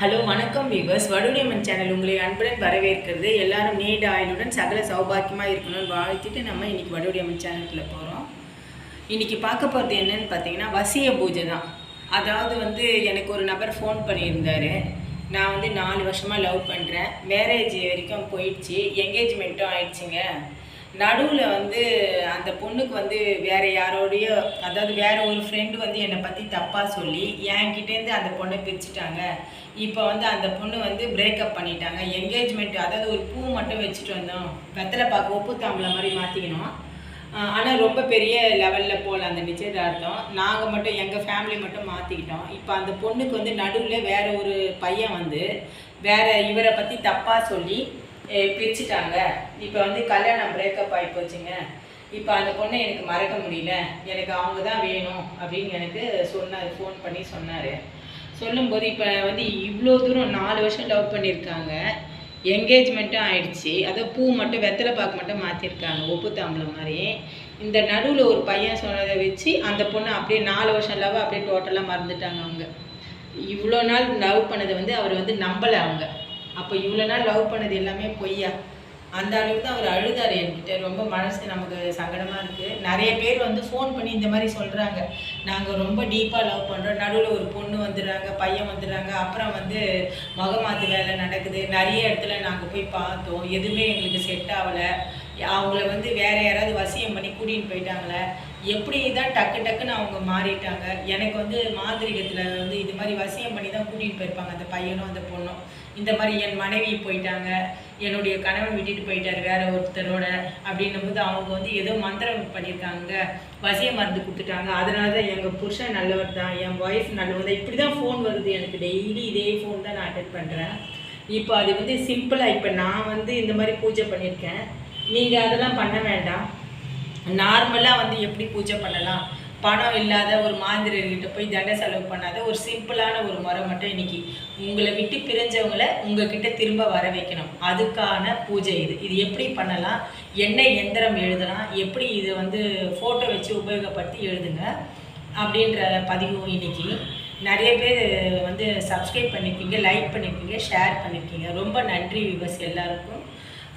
Hello வணக்கம் viewers. வடுடியம்மன் channel உங்களை அன்புடன் வரவேற்கிறது. எல்லாரும் நீண்ட ஆயுளுடன் சகல சௌபாக்கியமாக இருக்கணும்னு வாழ்த்திட்டு நம்ம இன்றைக்கி வடுடியம்மன் சேனலுக்குள்ள போகிறோம் இன்னைக்கு பார்க்க போகிறது என்னன்னு பார்த்தீங்கன்னா வசிய பூஜை தான். அதாவது வந்து எனக்கு ஒரு நபர் ஃபோன் பண்ணியிருந்தாரு. நான் வந்து நாலு வருஷமாக லவ் பண்ணுறேன் மேரேஜ் வரைக்கும் போயிடுச்சு. என்கேஜ்மெண்ட்டும் ஆயிடுச்சுங்க. நடுவில் வந்து அந்த பொண்ணுக்கு வந்து வேறு யாரோடைய அதாவது வேறு ஒரு ஃப்ரெண்டு வந்து என்னை பற்றி தப்பாக சொல்லி என்கிட்டேருந்து அந்த பொண்ணை பிரிச்சுட்டாங்க. இப்போ வந்து அந்த பொண்ணு வந்து பிரேக்கப் பண்ணிட்டாங்க. என்கேஜ்மெண்ட் அதாவது ஒரு பூ மட்டும் வச்சுட்டு வந்தோம். வெத்தலை பார்க்க உப்பு தாம்பளை மாதிரி மாற்றிக்கணும் ஆனால் ரொம்ப பெரிய லெவலில் போகல அந்த நிச்சயதார்த்தம். நாங்கள் மட்டும் எங்கள் ஃபேமிலி மட்டும் மாற்றிக்கிட்டோம் இப்போ அந்த பொண்ணுக்கு வந்து நடுவில் வேறு ஒரு பையன் வந்து வேறு இவரை பற்றி தப்பாக சொல்லி பிரிச்சுட்டாங்க. இப்போ வந்து கல்யாணம் பிரேக்கப் ஆகி போச்சுங்க. இப்போ அந்த பொண்ணை எனக்கு மறக்க முடியல. எனக்கு அவங்க தான் வேணும் அப்படின்னு எனக்கு சொன்னார் ஃபோன் பண்ணி சொன்னார். சொல்லும்போது இப்போ வந்து இவ்வளோ தூரம் நாலு வருஷம் லவ் பண்ணியிருக்காங்க. என்கேஜ்மெண்ட்டும் ஆயிடுச்சு. அதை பூ மட்டும் வெத்தலை பாக்கு மட்டும் மாற்றிருக்காங்க உப்பு தாம்பளம் மாதிரி. இந்த நடுவில் ஒரு பையன் சொன்னதை வச்சு அந்த பொண்ணு அப்படியே நாலு வருஷம் லவ் அப்படியே டோட்டலாக மறந்துட்டாங்க அவங்க. இவ்வளோ நாள் லவ் பண்ணதை வந்து அவர் வந்து நம்பலை அவங்க. அப்போ இவ்வளோ நாள் லவ் பண்ணது எல்லாமே பொய்யா? அந்த அளவுக்கு தான் அவர் அழுதார் என்கிட்ட. ரொம்ப மனசு நமக்கு சங்கடமாக இருக்குது நிறைய பேர் வந்து ஃபோன் பண்ணி இந்த மாதிரி சொல்கிறாங்க நாங்கள் ரொம்ப டீப்பாக லவ் பண்ணுறோம் நடுவில் ஒரு பொண்ணு வந்துடுறாங்க பையன் வந்துடுறாங்க. அப்புறம் வந்து முகமாத்து வேலை நடக்குது. நிறைய இடத்துல நாங்கள் போய் பார்த்தோம். எதுவுமே எங்களுக்கு செட் ஆகலை. அவங்கள வந்து வேறு யாராவது வசியம் பண்ணி கூட்டிகிட்டு போயிட்டாங்களே. எப்படி தான் டக்கு டக்குன்னு அவங்க மாறிட்டாங்க? எனக்கு வந்து மாந்திரிகத்தில் வந்து இது மாதிரி வசியம் பண்ணி தான் கூட்டிகிட்டு போயிருப்பாங்க. அந்த பையனும் அந்த பொண்ணும். இந்த மாதிரி என் மனைவி போயிட்டாங்க. என்னுடைய கணவன் விட்டுட்டு போயிட்டார் வேற ஒருத்தரோட அப்படின்னும் போது அவங்க வந்து ஏதோ மந்திரம் பண்ணியிருக்காங்க. வசிய மருந்து கொடுத்துட்டாங்க. அதனால தான் எங்கள் புருஷன் நல்லவர் தான் என் ஒய்ஃப் நல்லவர் தான். இப்படி தான் ஃபோன் வருது எனக்கு. டெய்லி இதே ஃபோன் தான் நான் அட்டன் பண்ணுறேன் இப்போ அது வந்து சிம்பிளாக இப்போ நான் வந்து இந்த மாதிரி பூஜை பண்ணியிருக்கேன். நீங்கள் அதெல்லாம் பண்ண வேண்டாம். நார்மலாக வந்து எப்படி பூஜை பண்ணலாம்? பணம் இல்லாத ஒரு மாந்திரர்கிட்ட போய் தண்ட செலவு பண்ணாத ஒரு சிம்பிளான ஒரு முறை மட்டும் இன்னைக்கு உங்களை விட்டு பிரிஞ்சவங்கள உங்ககிட்ட திரும்ப வர வைக்கணும். அதுக்கான பூஜை இது. இது எப்படி பண்ணலாம்? என்ன எந்திரம் எழுதலாம்? எப்படி இதை வந்து ஃபோட்டோ வச்சு உபயோகப்படுத்தி எழுதுங்க? அப்படின்ற பதிவு இன்னைக்கு. நிறைய பேர் வந்து சப்ஸ்கிரைப் பண்ணியிருக்கீங்க லைக் பண்ணியிருக்கீங்க ஷேர் பண்ணியிருக்கீங்க ரொம்ப நன்றி விவஸ் எல்லாருக்கும்.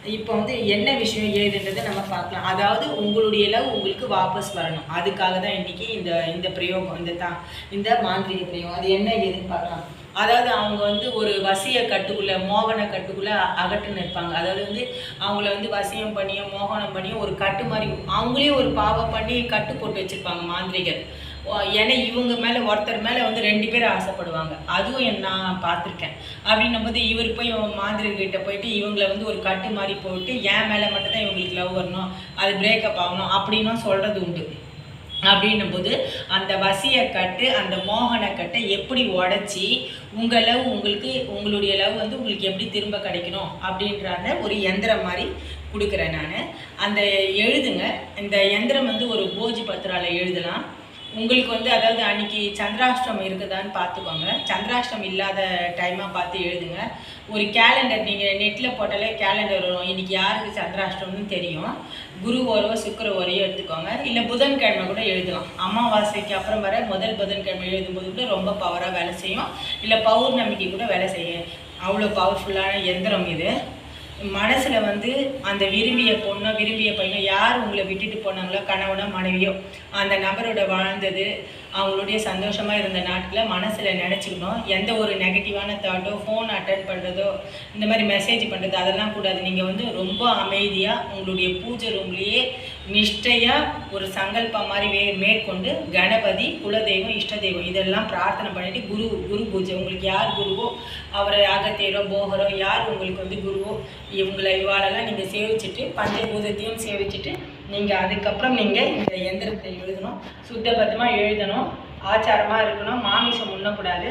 இப்போ வந்து என்ன விஷயம் ஏதுன்றதை நம்ம பார்க்கலாம். அதாவது உங்களுடைய லவ் உங்களுக்கு வாபஸ் வரணும். அதுக்காக தான் இன்னைக்கு இந்த இந்த பிரயோகம் இந்த தா இந்த மாந்திரிக பிரயோகம் அது என்ன ஏதுன்னு பார்க்கலாம். அதாவது அவங்க வந்து ஒரு வசிய கட்டுக்குள்ள மோகன கட்டுக்குள்ள அகட்டுன்னு இருப்பாங்க அதாவது வந்து அவங்கள வந்து வசியம் பண்ணியோ மோகனம் பண்ணியோ ஒரு கட்டு மாதிரி அவங்களே ஒரு பாவம் பண்ணி கட்டு போட்டு வச்சிருப்பாங்க மாந்திரிகர். ஏன்னா இவங்க மேலே ஒருத்தர் மேலே வந்து ரெண்டு பேர் ஆசைப்படுவாங்க. அதுவும் நான் பார்த்துருக்கேன். அப்படின்னும் போது இவர் போய் மாந்திரிகிட்ட போயிட்டு இவங்கள வந்து ஒரு கட்டு மாதிரி போட்டு என் மேலே மட்டும்தான் இவங்களுக்கு லவ் வரணும். அது பிரேக்கப் ஆகணும். அப்படின்னும் சொல்கிறது உண்டு. அப்படின்னும் போது அந்த வசிய கட்டு அந்த மோகன கட்டை எப்படி உடச்சி உங்கள் லவ் உங்களுக்கு உங்களுடைய லவ் வந்து உங்களுக்கு எப்படி திரும்ப கிடைக்கணும்? அப்படின்ற அந்த ஒரு எந்திரம் மாதிரி கொடுக்குறேன் நான். அந்த எழுதுங்க. இந்த எந்திரம் வந்து ஒரு போஜி பத்திரால எழுதலாம். உங்களுக்கு வந்து அதாவது அன்னைக்கு சந்திராஷ்டிரம் இருக்குதான்னு பார்த்துக்கோங்க. சந்திராஷ்டிரம் இல்லாத டைமாக பார்த்து எழுதுங்க. ஒரு கேலண்டர் நீங்கள் நெட்டில் போட்டாலே கேலண்டர் வரும். இன்னைக்கு யாருக்கு சந்திராஷ்டிரம்னு தெரியும்? குரு ஓரோ சுக்கர ஓரையோ எடுத்துக்கோங்க. இல்லை புதன்கிழமை கூட எழுதலாம். அமாவாசைக்கு அப்புறம் வர முதல் புதன்கிழமை எழுதும்போது கூட ரொம்ப பவராக வேலை செய்யும். இல்லை பௌர்ணமிக்கு கூட வேலை செய்யும். அவ்வளோ பவர்ஃபுல்லான எந்திரம் இது. மனசில் வந்து அந்த விரும்பிய பொண்ணோ விரும்பிய பையனோ யார் உங்களை விட்டுட்டு போனாங்களோ கணவனோ மனைவியோ அந்த நபரோட வாழ்ந்தது அவங்களுடைய சந்தோஷமாக இருந்த நாட்களை மனசில் நினச்சிக்கணும். எந்த ஒரு நெகட்டிவான தாட்டோ ஃபோன் அட்டன் பண்ணுறதோ இந்த மாதிரி மெசேஜ் பண்ணுறது அதெல்லாம் கூடாது. நீங்கள் வந்து ரொம்ப அமைதியாக உங்களுடைய பூஜை ரூம்லேயே நிஷ்டையாக ஒரு சங்கல்பம் மாதிரி வே மேற்கொண்டு கணபதி குலதெய்வம் இஷ்ட தெய்வம் இதெல்லாம் பிரார்த்தனை பண்ணிவிட்டு குரு குரு பூஜை. உங்களுக்கு யார் குருவோ அவரை அகத்தேரோ போகரோ யார் உங்களுக்கு வந்து குருவோ இவங்களை இவாளெல்லாம் நீங்கள் சேவிச்சுட்டு பஞ்சபூதத்தையும் சேவிச்சுட்டு நீங்கள் அதுக்கப்புறம் நீங்கள் இந்த எந்திரத்தை எழுதணும். சுத்தபத்தமாக எழுதணும். ஆச்சாரமாக இருக்கணும். மாமிசம் உண்ணக்கூடாது.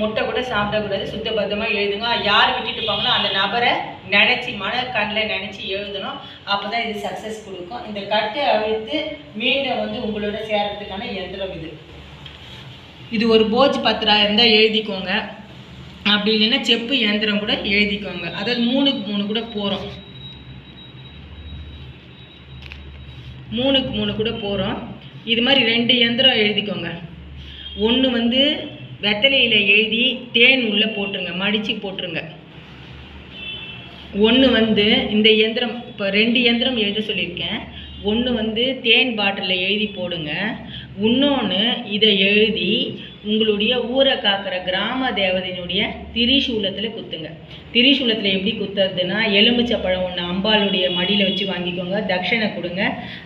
முட்டை கூட சாப்பிடக்கூடாது. சுத்தபத்தமாக எழுதுங்க. யார் விட்டுட்டு போங்களோ அந்த நபரை நினச்சி மன கண்ணில் நினச்சி எழுதணும். அப்போ தான் இது சக்ஸஸ் கொடுக்கும். இந்த கட்டை அழுத்து மீண்டும் வந்து உங்களோட சேர்கிறதுக்கான எந்திரம் இது. இது ஒரு போஜ் பத்திரா இருந்தால் எழுதிக்கோங்க. அப்படி இல்லைன்னா செப்பு இயந்திரம் கூட எழுதிக்கோங்க. அதாவது மூணுக்கு மூணு கூட போகிறோம் மூணுக்கு மூணு கூட போகிறோம் இது மாதிரி ரெண்டு இயந்திரம் எழுதிக்கோங்க. ஒன்று வந்து வெத்தலையில் எழுதி தேன் உள்ளே போட்டுருங்க மடித்து போட்டுருங்க. ஒன்று வந்து இந்த இயந்திரம் இப்போ ரெண்டு இயந்திரம் எழுத சொல்லியிருக்கேன். ஒன்று வந்து தேன் பாட்டிலில் எழுதி போடுங்க. இன்னொன்று இதை எழுதி உங்களுடைய ஊரை காக்கிற கிராம தேவதையினுடைய திரிசூலத்தில் குத்துங்க. திரிசூலத்தில் எப்படி குத்துறதுன்னா எலுமிச்சப்பழம் ஒன்று அம்பாளுடைய மடியில் வச்சு வாங்கிக்கோங்க. தட்சணை கொடுங்க.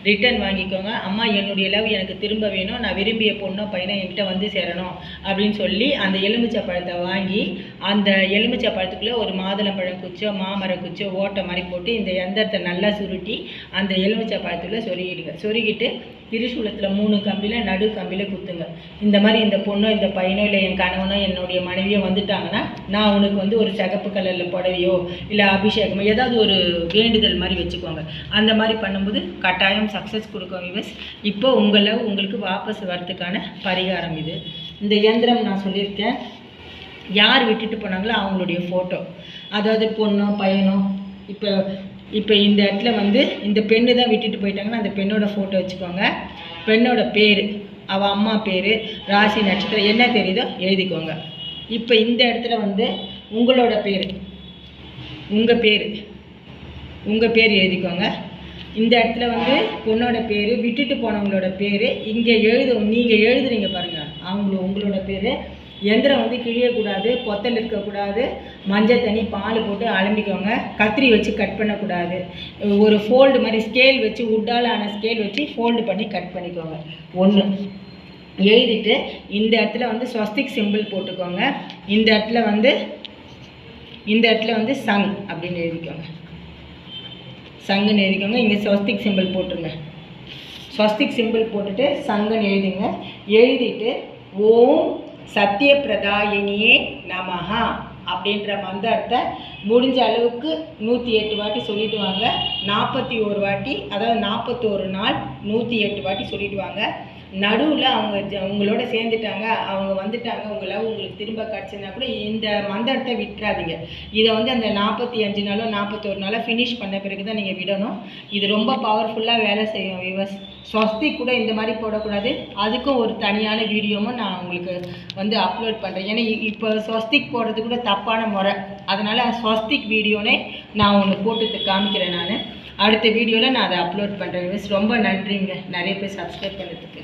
ரிட்டர்ன் வாங்கிக்கோங்க. அம்மா என்னுடைய லவ் எனக்கு திரும்ப வேணும். நான் விரும்பிய பொண்ணோ பையனோ என்கிட்ட வந்து சேரணும். அப்படின்னு சொல்லி அந்த எலுமிச்சப்பழத்தை வாங்கி அந்த எலுமிச்சப்பழத்துக்குள்ளே ஒரு மாதுளம்பழம் குச்சோ மாமர குச்சோ ஓட்டை மாதிரி போட்டு இந்த எந்திரத்தை நல்லா சுருட்டி அந்த எலுமிச்சப்பழத்துக்குள்ளே சொருகிடுங்க. சொருகிட்டு திரிசூலத்தில் மூணு கம்பியில் நடு கம்பியில் குத்துங்க. இந்த மாதிரி இந்த பொண்ணு இந்த பையனோ இல்லை என் கணவனோ என்னுடைய மனைவியோ வந்துட்டாங்கன்னா நான் உனக்கு வந்து ஒரு சிகப்பு கலரில் புடவையோ இல்லை அபிஷேகமோ ஏதாவது ஒரு வேண்டுதல் மாதிரி வச்சுக்கோங்க. அந்த மாதிரி பண்ணும்போது கட்டாயம் சக்ஸஸ் கொடுக்கும் விவஸ் இப்போ உங்களை உங்களுக்கு வாபஸ் வரத்துக்கான பரிகாரம் இது. இந்த இயந்திரம் நான் சொல்லியிருக்கேன். யார் விட்டுட்டு போனாங்களோ அவங்களுடைய ஃபோட்டோ அதாவது பொண்ணோ பையனோ இப்போ இப்போ இந்த இடத்துல வந்து இந்த பெண்ணு தான் விட்டுட்டு போயிட்டாங்கன்னா அந்த பெண்ணோட ஃபோட்டோ வச்சுக்கோங்க. பெண்ணோட பேர். அவள் அம்மா பேர் ராசி நட்சத்திரம் என்ன தெரியுதோ எழுதிக்கோங்க. இப்போ இந்த இடத்துல வந்து உங்களோட பேர். உங்கள் பேர். உங்கள் பேர் எழுதிக்கோங்க. இந்த இடத்துல வந்து பொண்ணோட பேர் விட்டுட்டு போனவங்களோட பேர் இங்கே எழுத நீங்கள் எழுதுறீங்க பாருங்கள் அவங்க உங்களோட பேர் எந்திரம் வந்து கிழியக்கூடாது பொத்தல் இருக்கக்கூடாது மஞ்சள் தண்ணி பால் போட்டு அலம்பிக்கோங்க. கத்திரி வச்சு கட் பண்ணக்கூடாது. ஒரு ஃபோல்டு மாதிரி ஸ்கேல் வச்சு உட்டால் ஆன ஸ்கேல் வச்சு ஃபோல்டு பண்ணி கட் பண்ணிக்கோங்க. ஒன்று எழுதிட்டு இந்த இடத்துல வந்து ஸ்வஸ்திக் சிம்பிள் போட்டுக்கோங்க. இந்த இடத்துல வந்து இந்த இடத்துல வந்து சங் அப்படின்னு எழுதிக்கோங்க. சங்குன்னு எழுதிக்கோங்க. இங்கே ஸ்வஸ்திக் சிம்பிள் போட்டுருங்க. ஸ்வஸ்திக் சிம்பிள் போட்டுட்டு சங்குன்னு எழுதிங்க. எழுதிட்டு ஓம் சத்யபிரதாயினியே நமஹா அப்படின்ற மந்திரத்தை முடிஞ்ச அளவுக்கு நூற்றி எட்டு வாட்டி சொல்லிட்டு வாங்க நாற்பத்தி ஒரு வாட்டி அதாவது நாற்பத்தோரு நாள் நூற்றி எட்டு வாட்டி சொல்லிட்டு வாங்க நடுவில் அவங்க ஜ- உங்களோட சேர்ந்துட்டாங்க அவங்க வந்துட்டாங்க உங்களை உங்களுக்கு திரும்ப கிடச்சுன்னா கூட இந்த மந்திரத்தை விட்டுறாதீங்க. இதை வந்து அந்த நாற்பத்தி அஞ்சு நாளோ நாற்பத்தோரு நாளோ ஃபினிஷ் பண்ண பிறகு தான் நீங்கள் விடணும். இது ரொம்ப பவர்ஃபுல்லாக வேலை செய்யும் விவஸ் ஸ்வஸ்திக் கூட இந்த மாதிரி போடக்கூடாது. அதுக்கும் ஒரு தனியான வீடியோவும் நான் உங்களுக்கு வந்து அப்லோட் பண்ணுறேன் ஏன்னா இப்போ ஸ்வஸ்திக் போடுறது கூட தப்பான முறை. அதனால் ஸ்வஸ்திக் வீடியோனே நான் ஒன்று போட்டு காமிக்கிறேன் நான். அடுத்த வீடியோவில் நான் அதை அப்லோட் பண்ணுறேன் ரொம்ப நன்றிங்க. நிறைய பேர் சப்ஸ்கிரைப் பண்ணுறதுக்கு